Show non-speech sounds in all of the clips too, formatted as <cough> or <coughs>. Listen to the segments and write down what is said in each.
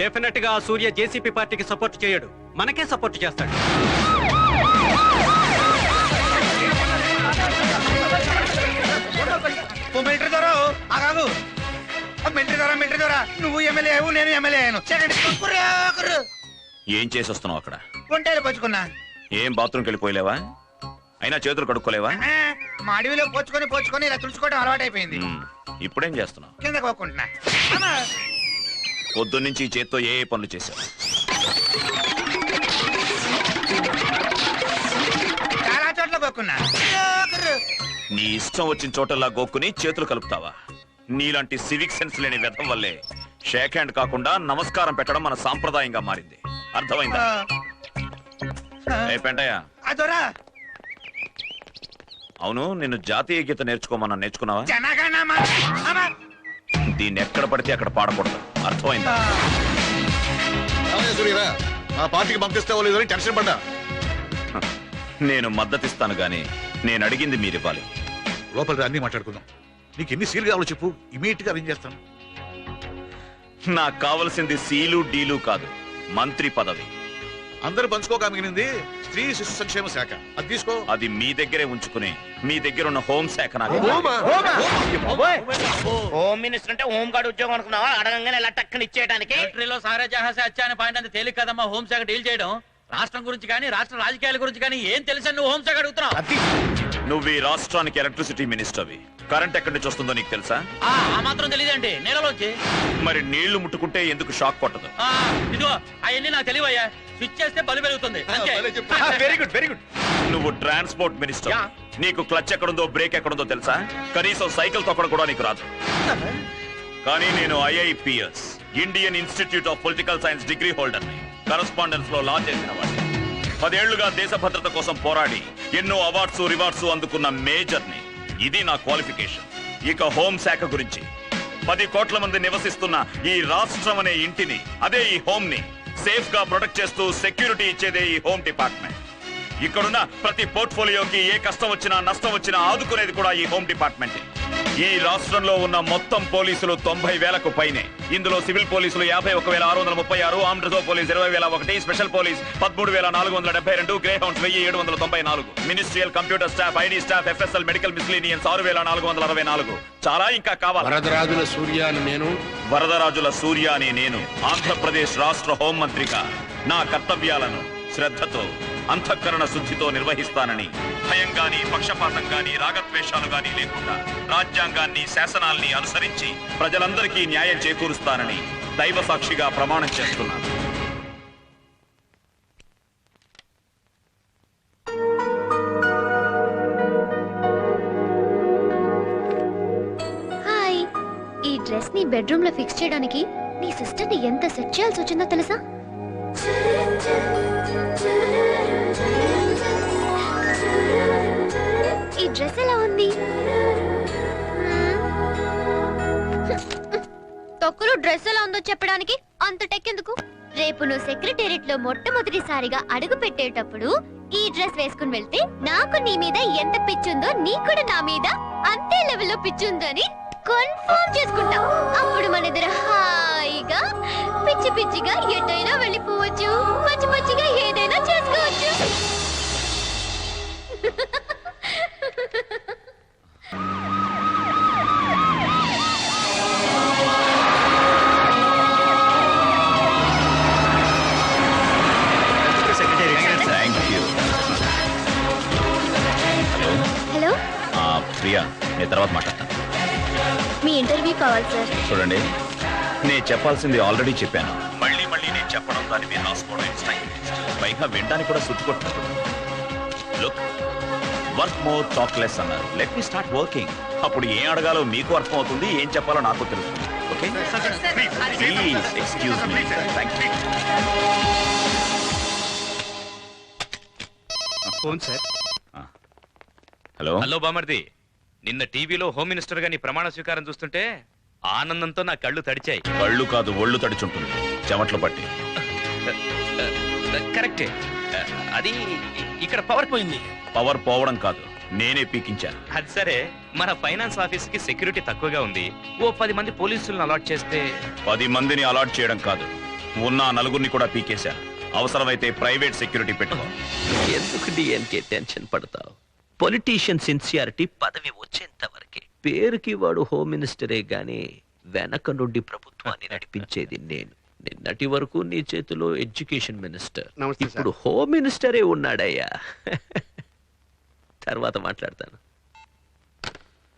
డెఫినెట్గా సూర్య జేసీపీ పార్టీకి సపోర్ట్ చేయడు. మనకే సపోర్ట్ చేస్తాడు. మిలిటరీ దొర ఆగాగు మిలిటరీ దొర మిలిటరీ దొర నువ్వు ఎమ్మెల్యే అయ్యావు నేను ఎమ్మెల్యే అయ్యాను. ఏం చేసి వస్తున్నావు అక్కడ? ఒంటేలు పోచుకున్నా. ఏం బాత్రూమ్కి వెళ్ళిపోయలేవా? అయినా చేతులు కడుక్కోలేవా? మా అడవిలో పోచుకొని పోచుకొని ఇలా తుడుచుకోవడం అలవాటైపోయింది. ఇప్పుడేం చేస్తున్నావు? కింద పోకుంటున్నా. పొద్దున్నుంచి ఈ చేత్తో ఏ ఏ పనులు చేశావు? చాలా చోట్ల కుర్రు. నీ ఇష్టం వచ్చిన చోటల్లా గోక్కుని చేతులు కలుపుతావా? నీలాంటి సివిక్ సెన్స్ లేని వ్యర్థం వల్లే షేక్ హ్యాండ్ కాకుండా నమస్కారం పెట్టడం మన సాంప్రదాయంగా మారింది. అర్థమైందా? ఏ పెంటయ్య? అవును నిన్ను జాతీయ గీత నేర్చుకోమన్నా నేర్చుకున్నావా? జనగణమన. దీన్ని ఎక్కడ పడితే అక్కడ పాడకూడదు. అర్థమైందా? ఆ, ఏమయ్యా సూర్యరా మా పార్టీకి పంపిస్తావో లేదో అని టెన్షన్ పడ్డా? నేను మద్దతిస్తాను గాని నేను అడిగింది మీరు ఇవ్వాలి లోపల రా, అన్నీ మాట్లాడుకుందాం. నీకు ఎన్ని సీలు కావాలో చెప్పు ఇమీడియట్గా అరేంజ్ చేస్తాను. నాకు కావలసింది సీలు డీలు కాదు మంత్రి పదవి. అందరూ పంచుకోక మిగిలింది స్త్రీ శిశు సంక్షేమ శాఖ. అది తీసుకో. అది మీ దగ్గరే ఉంచుకుని. మీ దగ్గర ఉన్న హోం శాఖ నాకు. హోమ్? మినిస్టర్ అంటే హోమ్ గార్డ్ ఉద్యోగం అనుకున్నావా? అడగంగానే ఇలా టక్కని ఇచ్చేయడానికి మిలిటరీలో సారే జహాసే అచ్చాని పాయింట్ అంత తేలిక కదమ్మా హోంశాఖ డీల్ చేయడం. రాష్ట్రం గురించి కానీ రాష్ట్ర రాజకీయాల గురించి కానీ ఏం తెలుసని నువ్వు హోంశాఖ అడుగుతున్నావు? నువ్వు ఈ రాష్ట్రానికి ఎలక్ట్రిసిటీ మినిస్టర్వి కరెంట్ ఎక్కడి నుంచి వస్తుందో నీకు తెలుసా? ఆ ఆ మాత్రం తెలియదండి. నేలలోంచి మరి నీళ్ళు ముట్టుకుంటే ఎందుకు షాక్ కొట్టదు ఆ, ఇదిగో అవన్నీ నాకు తెలివయ్యా స్విచ్ చేస్తే బలి పెరుగుతుంది అంతే. వెరీ గుడ్ వెరీ గుడ్ నువ్వు ట్రాన్స్పోర్ట్ మినిస్టర్. యా. నీకు క్లచ్ ఎక్కడుందో బ్రేక్ ఎక్కడుందో తెలుసా? కనీసం సైకిల్ తొక్కడం కూడా నీకు రాదు. కానీ నేను IIPS Indian institute of political science degree holder కరస్పాండెన్స్లో law చేసిన వాడిని. పదేళ్ళుగా దేశ భద్రత కోసం పోరాడి ఎన్నో అవార్డ్స్ రివార్డ్స్ అందుకున్న మేజర్ని ఇది నా క్వాలిఫికేషన్. ఇక హోమ్ శాఖ గురించి. పది కోట్ల మంది నివసిస్తున్న ఈ రాష్ట్రం అనే ఇంటిని అదే ఈ హోమ్ని సేఫ్గా ప్రొటెక్ట్ చేస్తూ సెక్యూరిటీ ఇచ్చేదే ఈ హోమ్ డిపార్ట్మెంట్. ఇక్కడున్న ప్రతి పోర్ట్ఫోలియోకి ఏ కష్టం వచ్చినా నష్టం వచ్చినా ఆదుకునేది కూడా ఈ హోమ్ డిపార్ట్మెంట్. ఈ రాష్ట్రంలో ఉన్న మొత్తం పోలీసులు తొంభై వేలకు పైనే. ఇందులో సివిల్ పోలీసులు యాభై ఒక వేల ఆరు వందల ముప్పై ఆరు ఆర్మ్డ్ రిజర్వ్ పోలీస్ ఇరవై వేల ఒకటి స్పెషల్ పోలీస్ పదమూడు వేల నాలుగు వందల డెబ్బై రెండు గ్రే హౌండ్స్ వెయ్యి ఏడు వందల తొంభై నాలుగు. Ministerial computer staff ID staff FSL medical miscellaneous ఆరు వేల నాలుగు వందల అరవై నాలుగు. చాలా ఇంకా కావాలి. వరదరాజుల సూర్య అని నేను. వరదరాజుల సూర్య అనే నేను. ఆంధ్రప్రదేశ్ రాష్ట్ర హోంమంత్రిగా నా కర్తవ్యాలను శ్రద్ధతో అంతఃకరణ శుద్ధితో నిర్వహిస్తానని భయం గాని పక్షపాతం గాని రాగద్వేషాలు గాని లేకుండా రాజ్యాంగాన్ని శాసనాల్ని అనుసరించి ప్రజలందరికీ న్యాయం చేకూరుస్తానని దైవ సాక్షిగా ప్రమాణం చేస్తున్నాను. హాయ్. ఈ డ్రెస్ని బెడ్రూమ్లో ఫిక్స్ చేయడానికి నీ సిస్టర్ని ఎంత సెట్ చేయాల్సి వచ్చిందో తెలుసా? డ్రెస్ ఎలా ఉంది? తొక్కులు డ్రెస్ ఎలా ఉందో చెప్పడానికి అంత టెక్కెందుకు రేపు నువ్వు సెక్రటేరియట్లో మొట్టమొదటిసారిగా అడుగు పెట్టేటప్పుడు ఈ డ్రెస్ వేసుకుని వెళ్తే నాకు నీ మీద ఎంత పిచ్చుందో నీ కూడా నా మీద అంతే లెవెల్లో పిచ్చుందో అని కన్ఫర్మ్ చేసుకుంటా అప్పుడు మన ఇద్దరు హాయిగా పిచ్చి పిచ్చిగా ఎటైనా వెళ్ళిపోవచ్చు. పచ్చి పచ్చిగా ఏదైనా చేసుకోవచ్చు. చూడండి నేను చెప్పాల్సింది ఆల్రెడీ చెప్పాను. మళ్ళీ మళ్ళీ నేను చెప్పడం దాన్ని మీరు రాసుకోవడం పైగా వినడానికి కూడా సుట్టుకొట్టినట్టు look work more talk less అన్నారు. లెట్ మీ స్టార్ట్ వర్కింగ్ అప్పుడు ఏం అడగాలో మీకు అర్థం అవుతుంది ఏం చెప్పాలో నాకు తెలుస్తుంది. Okay please excuse me thank you phone sir. Hello hello బామర్ది. నిన్న టీవీలో హోమ్ మినిస్టర్గా నీ ప్రమాణ స్వీకారం చూస్తుంటే ఆనందంతో నా కళ్ళు తడిచాయి. కళ్ళు కాదు ఒళ్ళు తడిచుంటుంది. చెమట్లు పట్టి. కరెక్టే. అది ఇక్కడ పవర్ పోయింది. పవర్ పోవడం కాదు నేనే పీకించాను. అది సరే మన ఫైనాన్స్ ఆఫీస్కి సెక్యూరిటీ తక్కువగా ఉంది. ఓ పది మంది పోలీసులను అలాట్ చేస్తే? పది మందిని అలాట్ చేయడం కాదు ఉన్న ఆ నలుగురిని కూడా పీకేశాను. అవసరమైతే ప్రైవేట్ సెక్యూరిటీ పెట్టుకో. ఎందుకు డిఎన్కే టెన్షన్ పడతావు? పొలిటీషియన్ సిన్సియారిటీ పదవి వచ్చేంత వరకే. పేరుకి వాడు హోమ్ మినిస్టరే గాని వెనక నుండి ప్రభుత్వాన్ని నడిపించేది నేను. నిన్నటి వరకు నీ చేతిలో ఎడ్యుకేషన్ మినిస్టర్. నమస్తే, ఇప్పుడు హోమ్ మినిస్టరే ఉన్నాడయ్యా. తర్వాత మాట్లాడతాను.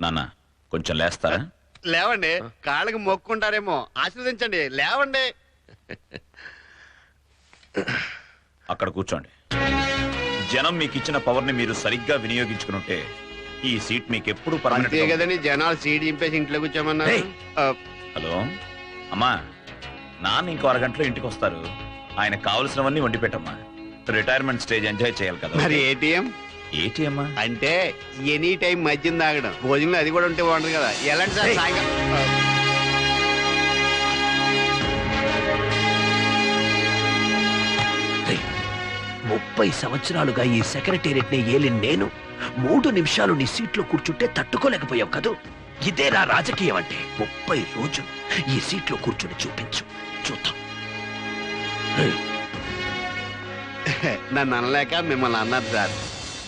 నాన్న కొంచెం లేస్తారా? లేవండి కాళ్ళకి మొక్కుంటారేమో. ఆశీర్వదించండి లేవండి. అక్కడ కూర్చోండి. జనం మీకు ఇచ్చిన పవర్ని మీరు సరిగ్గా వినియోగించుకునుంటే ఈ సీట్ మీకు ఎప్పుడు అంతే కదండి జనాలు సీడ్ చింపేసి ఇంట్లో కూర్చోమన్నారు. ఏయ్. ఆ, హలో అమ్మా నాన్న ఇంకో అరగంటలో ఇంటికి వస్తారు. ఆయన కావలసినవన్నీ వండి పెట్టమ్మా. రిటైర్మెంట్ స్టేజ్ ఎంజాయ్ చేయాలి కదా మరి ఏటీఎం? అంటే ఎనీ టైం మద్యం తాగడం. భోజనంలో అది కూడా ఉంటే బాగుంటుంది కదా. ఎలాంటి సార్ ఏయ్. సాయంకాలం? ఆ, రేయ్, ముప్పై సంవత్సరాలుగా ఈ సెక్రటేరియట్ని ఏలి నేను మూడు నిమిషాలు నీ సీట్లో కూర్చుంటే తట్టుకోలేకపోయావు కదూ? ఇదేరా రాజకీయం అంటే. ముప్పై రోజులు ఈ సీట్లో కూర్చుని చూపించు. చూద్దాం. నన్ను అనలేక మిమ్మల్ని అన్నారు సార్.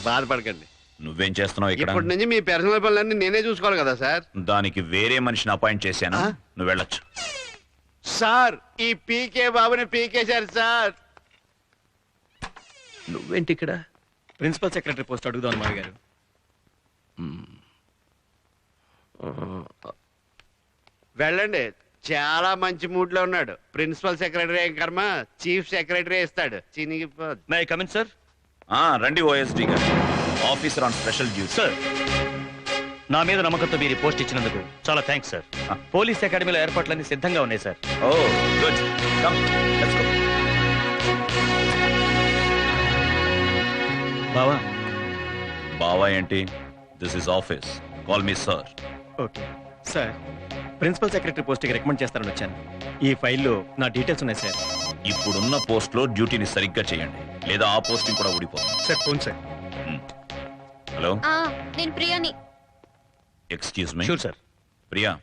బాధపడకండి. నువ్వేం చేస్తున్నావు ఇక్కడ? ఇప్పటి నుంచి మీ పర్సనల్ పనులన్నీ నేనే చూసుకోవాలి కదా సార్. దానికి వేరే మనిషిని అపాయింట్ చేశాను? నువ్వు వెళ్ళొచ్చు. సార్ ఈ పీకే బాబుని పీకేశారు సార్. నువ్వేంటి ఇక్కడ? ప్రిన్సిపల్ సెక్రటరీ పోస్ట్ అడుగుదాం మావి గారు. వెళ్ళండి. చాలా మంచి మూడ్లో ఉన్నాడు. ప్రిన్సిపల్ సెక్రటరీ ఏం కర్మ? చీఫ్ సెక్రటరీ ఇస్తాడు. మే కమిన్ సార్ ఆ, రండి ఓఎస్డి గారు. Officer on special duty sir నా మీద నమ్మకంతో మీరు పోస్ట్ ఇచ్చినందుకు చాలా థ్యాంక్స్ సార్ పోలీస్ అకాడమీలో ఏర్పాట్లన్నీ సిద్ధంగా ఉన్నాయి sir oh good. Come let's go బావా? బావా ఏంటి? This is office call me sir okay. Sir principal secretary పోస్ట్కి రికమెండ్ చేస్తారని వచ్చాను. ఈ ఫైల్లో నా డీటెయిల్స్ ఉన్నాయి సార్. ఇప్పుడున్న పోస్ట్లో డ్యూటీని సరిగ్గా చేయండి. లేదా ఆ పోస్టింగ్ కూడా ఊడిపోతుంది. Sir phone sir. హలో ఆ, నేను ప్రియాని. Excuse me sure sir Priya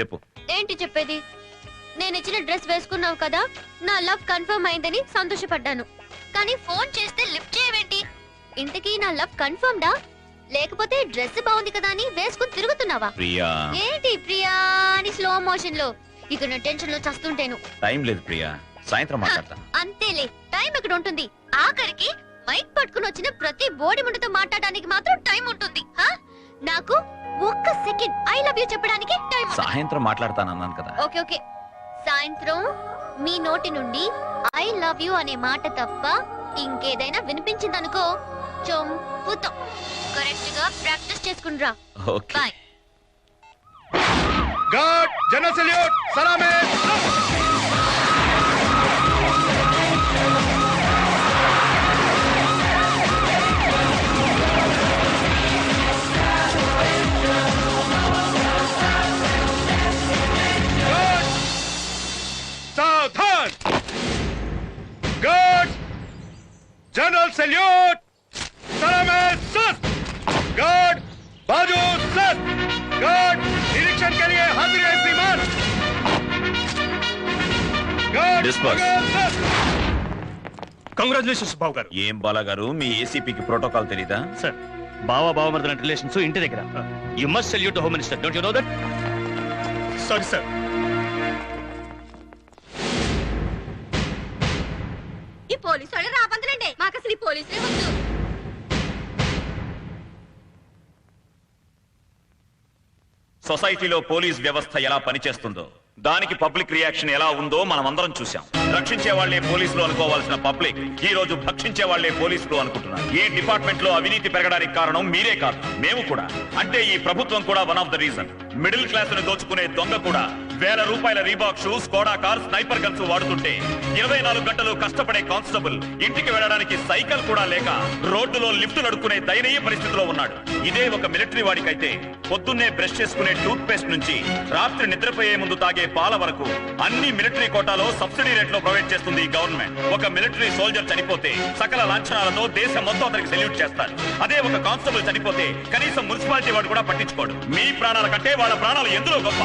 చెప్పు. ఏంటి చెప్పేది? నేను ఇచ్చిన డ్రెస్ వేసుకున్నావు కదా నా లవ్ కన్ఫర్మ్ అయిందని సంతోషపడ్డాను. కానీ ఫోన్ చేస్తే లిఫ్ట్ చేయవేంటి? ఇంతకీ నా లవ్ కన్ఫర్మ్డా? లేకపోతే డ్రెస్ బాగుంది కదా అని వేసుకుని తిరుగుతున్నావా? ప్రియా. ఏంటి ప్రియా అని స్లో మోషన్లో? ఇక నా టెన్షన్లో చస్తుంటేను. టైం లేదు ప్రియా. సాయంత్రం మాట్లాడతాను అంతేలే. టైం ఎక్కడ ఉంటుంది. ఆఖరికి మైక్ పట్టుకుని వచ్చిన ప్రతి బోడి ముందుతో మాట్లాడడానికి మాత్రం టైం ఉంటుంది. హా? నాకు ఒక్క సెకండ్ ఐ లవ్ యూ చెప్పడానికి టైం. సాయంత్రం మాట్లాడతాను అన్నాను కదా. Okay okay. సాయంత్రం మీ నోటి నుండి ఐ లవ్ యూ అనే మాట తప్ప ఇంకేదైనా వినిపించిందనుకో చంపుతాం కరెక్ట్గా practice చేసుకుండ్రా. Okay. Bye. God general salute సలామే. Congratulations బావ గారు. ఏం బాలా గారు? మీ ఏసీపీకి ప్రోటోకాల్ తెలీదా? సార్ బావా బావ మరదల రిలేషన్స్ ఇంటి దగ్గర. You must salute home minister don't you know that sorry sir ఈ పోలీసు వాళ్ళు రాబందులండి మాకు అసలు ఈ పోలీసులే వద్దు. సొసైటీలో పోలీస్ వ్యవస్థ ఎలా పనిచేస్తుందో. దానికి పబ్లిక్ రియాక్షన్ ఎలా ఉందో మనం అందరం చూసాం రక్షించే వాళ్ళే పోలీసులు అనుకోవాల్సిన పబ్లిక్ ఈ రోజు భక్షించే వాళ్ళే పోలీసులు అనుకుంటున్నారు. ఈ డిపార్ట్మెంట్లో అవినీతి పెరగడానికి కారణం మీరే కాదు మేము కూడా. అంటే ఈ ప్రభుత్వం కూడా one of the reason middle క్లాస్ను దోచుకునే దొంగ కూడా వేల రూపాయల Reebok shoes Skoda car sniper guns వాడుతుంటే ఇరవై నాలుగు గంటలు కష్టపడే కానిస్టేబుల్ ఇంటికి వెళ్ళడానికి సైకిల్ కూడా లేక రోడ్డులో లిఫ్ట్ నడుకునే దయనీయ పరిస్థితిలో ఉన్నాడు. ఇదే ఒక మిలిటరీ వాడికైతే పొద్దున్నే బ్రష్ చేసుకునే టూత్ పేస్ట్ నుంచి రాత్రి నిద్రపోయే ముందు తాగే పాల వరకు అన్ని మిలిటరీ కోటాలో సబ్సిడీ రేట్లో ప్రొవైడ్ చేస్తుంది ఈ గవర్నమెంట్. ఒక మిలిటరీ సోల్జర్ చనిపోతే సకల లాంఛనాలతో దేశం మొత్తం అతనికి సెల్యూట్ చేస్తారు. అదే ఒక కానిస్టేబుల్ చనిపోతే కనీసం మున్సిపాలిటీ వాడు కూడా పట్టించుకోడు. మీ ప్రాణాల కంటే వాళ్ళ ప్రాణాలు ఎందులో గొప్ప?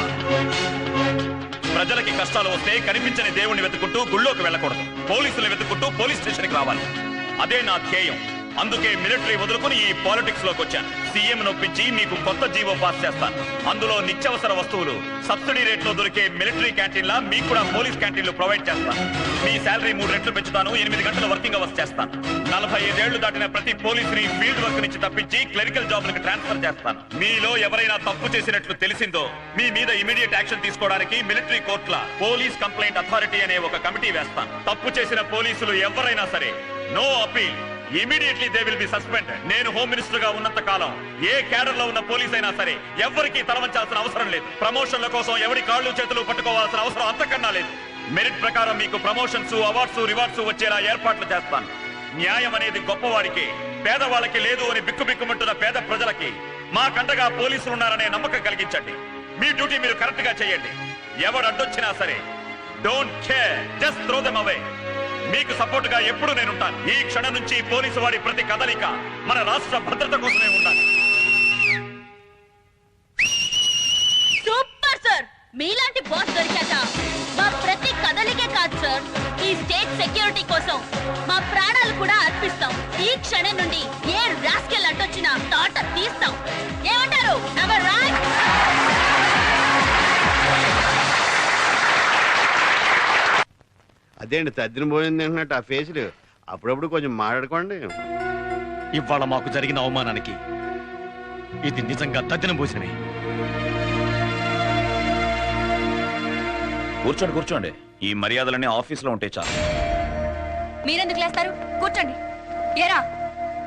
ప్రజలకి కష్టాలు వస్తే కనిపించని దేవుణ్ణి వెతుకుంటూ గుళ్ళోకి వెళ్ళకూడదు. పోలీసులు వెతుకుంటూ పోలీస్ స్టేషన్కి రావాలి. అదే నా ధ్యేయం. అందుకే మిలిటరీ వదులుకుని ఈ పాలిటిక్స్లోకి వచ్చాను. సీఎం నొప్పించి మీకు కొత్త జీవో పాస్ చేస్తాను. అందులో నిత్యావసర వస్తువులు సబ్సిడీ రేట్లో దొరికే మిలిటరీ క్యాంటీన్ లా మీకు కూడా పోలీస్ క్యాంటీన్లు ప్రొవైడ్ చేస్తాను. మీ శాలరీ మూడు రెట్లు పెంచుతాను ఎనిమిది గంటల వర్కింగ్ అవర్స్ చేస్తాను. నలభై ఐదేళ్ళు దాటిన ప్రతి పోలీసుని ఫీల్డ్ వర్క్ నుంచి తప్పించి క్లరికల్ జాబ్లకు ట్రాన్స్ఫర్ చేస్తాను. మీలో ఎవరైనా తప్పు చేసినట్లు తెలిసిందో మీ మీద ఇమీడియట్ యాక్షన్ తీసుకోవడానికి మిలిటరీ కోర్టుల పోలీస్ కంప్లైంట్ అథారిటీ అనే ఒక కమిటీ వేస్తాను. తప్పు చేసిన పోలీసులు ఎవరైనా సరే no appeal. Immediately they will be suspend నేను హోమ్ మినిస్టర్గా ఉన్నంత కాలం ఏ క్యాడర్లో ఉన్న పోలీస్ అయినా సరే ఎవరికి తలవంచాల్సిన అవసరం లేదు. ప్రమోషన్ల కోసం ఎవరి కాళ్ళు చేతులు పట్టుకోవాల్సిన అవసరం అంతకన్నా లేదు. మెరిట్ ప్రకారం మీకు ప్రమోషన్స్ అవార్డ్స్ రివార్డ్స్ వచ్చేలా ఏర్పాట్లు చేస్తాను. న్యాయం అనేది గొప్పవారికి పేదవాళ్ళకి లేదు అని బిక్కుబిక్కుమంటున్న పేద ప్రజలకి మా కండగా పోలీసులు ఉన్నారనే నమ్మకం కలిగించండి. మీ డ్యూటీ మీరు కరెక్ట్గా చేయండి. ఎవడు అడ్డొచ్చినా సరే don't care just throw them away మీకు సపోర్ట్గా ఎప్పుడు నేనుంటాను. ఈ క్షణం నుంచి పోలీసు వాడి ప్రతి కదలిక మన రాష్ట్ర భద్రత కోసమే ఉండాలి. Super sir. మీలాంటి బాస్ దొరికాక మా ప్రతి కదలికే కాదు సార్. ఈ స్టేట్ సెక్యూరిటీ కోసం మా ప్రాణాలు కూడా అర్పిస్తాం. ఈ క్షణం నుండి ఏ రాస్కెల్ అడ్డొచ్చినా తోట తీస్తాం. ఏమంటారు? అదేంటి తద్దిన పోయింది అంటున్నట్టు ఆ ఫేసులు? అప్పుడప్పుడు కొంచెం మాట్లాడుకోండి. ఇవాళ మాకు జరిగిన అవమానానికి ఇది నిజంగా తద్దినం పోసినవి కూర్చోండి కూర్చోండి. ఈ మర్యాదలన్నీ ఆఫీస్లో ఉంటే చాలు. మీరెందుకు లేస్తారు? కూర్చోండి. ఏరా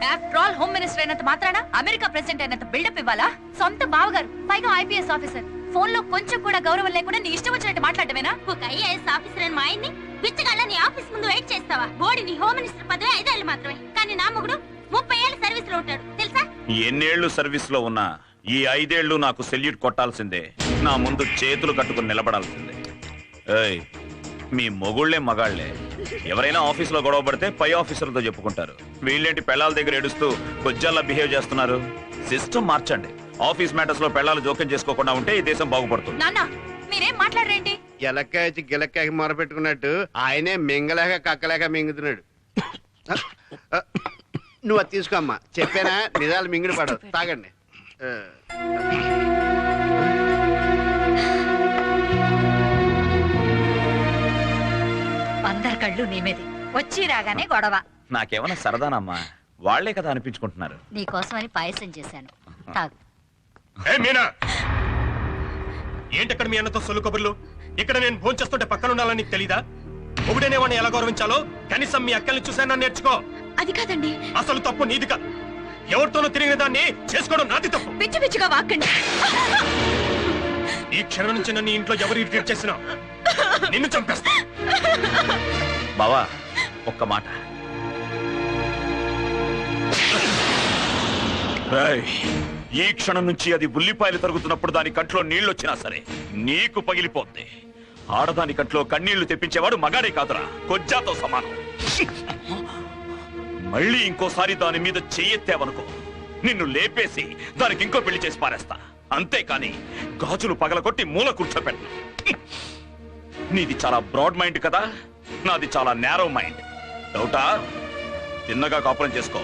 ఆఫ్టర్ ఆల్ హోమ్ మినిస్టర్ అయినంత మాత్రాన అమెరికా ప్రెసిడెంట్ అయినంత బిల్డప్ ఇవ్వాలా? సొంత బావగారు పైగా ఐపీఎస్ ఆఫీసర్ ఫోన్లో కొంచెం కూడా గౌరవం లేకుండా నీ ఇష్టం వచ్చినట్టు మాట్లాడమేనా ఒక ఐఏఎస్ ఆఫీసర్ అని మా ఆయన్ని బిచ్చగాళ్ళ నీ ఆఫీస్ ముందు వెయిట్ చేస్తావా? బోడి నీ హోమ్ మినిస్టర్ పదవి ఐదేళ్ళు మాత్రమే. కానీ నా మొగుడు ముప్పై ఏళ్ళ సర్వీస్లో ఉంటాడు. తెలుసా? ఎన్నేళ్ళు సర్వీస్లో ఉన్నా ఈ ఐదేళ్ళు నాకు సెల్యూట్ కొట్టాల్సిందే. నా ముందు చేతులు కట్టుకుని నిలబడాల్సిందే. ఏయ్ మీ మొగుళ్ళే మగాళ్ళే ఎవరైనా ఆఫీస్లో గొడవ పడితే పై ఆఫీసర్లతో చెప్పుకుంటారు. వీళ్ళేంటి పెళ్ళాల దగ్గర ఏడుస్తూ కొజ్జాల్లా బిహేవ్ చేస్తున్నారు? సిస్టమ్ మార్చండి. ఆఫీస్ మ్యాటర్స్లో పెళ్ళాలు జోక్యం చేసుకోకుండా ఉంటే ఈ దేశం బాగుపడుతుంది. నాన్న మీరేం మాట్లాడరేంటి? ఎలక్కాయ వచ్చి గిలక్కాయకి మొర పెట్టుకున్నట్టు ఆయనే మింగలేక కక్కలేక మింగుతున్నాడు. <coughs> నువ్వు అది తీసుకోమ్మా చెప్పానా? నిజాలు మింగిడి పడవు. తాగండి. అందరి కళ్ళు నీ మీదే. వచ్చి రాగానే గొడవ. నాకేమన్నా సరదానమ్మా? వాళ్ళే కదా అనిపించుకుంటున్నారు. నీకోసమని పాయసం చేశాను. తాగు. ఏ మీనా? ఏంటక్కడ మీ అన్నతో సొల్లు కబుర్లు ఇక్కడ నేను భోంచేస్తుంటే చేస్తుంటే పక్కన ఉండాలని నీకు తెలీదా? ఒకడేనే వాడిని ఎలా గౌరవించాలో? కనీసం మీ అక్కల్ని చూసానని నేర్చుకో. అది కాదండి. అసలు తప్పు నీది కాదు ఎవరితోనో తిరిగిన దాన్ని చేసుకోవడం నాది తప్పు. పిచ్చి పిచ్చిగా వాక్కండి. ఈ క్షణం నుంచి నన్ను ఇంట్లో ఎవరు ఇరిటేట్ చేసినా నిన్ను చంపేస్తా. బావా ఒక్క మాట. ఏయ్, ఈ క్షణం నుంచి అది ఉల్లిపాయలు తరుగుతున్నప్పుడు దాని కంట్లో నీళ్ళొచ్చినా సరే నీకు పగిలిపోద్ది. ఆడదాని కంట్లో కన్నీళ్ళు తెప్పించేవాడు మగాడే కాదురా కొజ్జాతో సమానం. మళ్ళీ ఇంకోసారి దాని మీద చెయ్యెత్తావనుకో నిన్ను లేపేసి దానికి ఇంకో పెళ్ళి చేసి పారేస్తా. అంతేకాని గాజులు పగలగొట్టి మూల కూర్చోపెట్టను నీది చాలా బ్రాడ్ మైండ్ కదా నాది చాలా నేరో మైండ్. డౌటా? తిన్నగా కాపురం చేసుకో.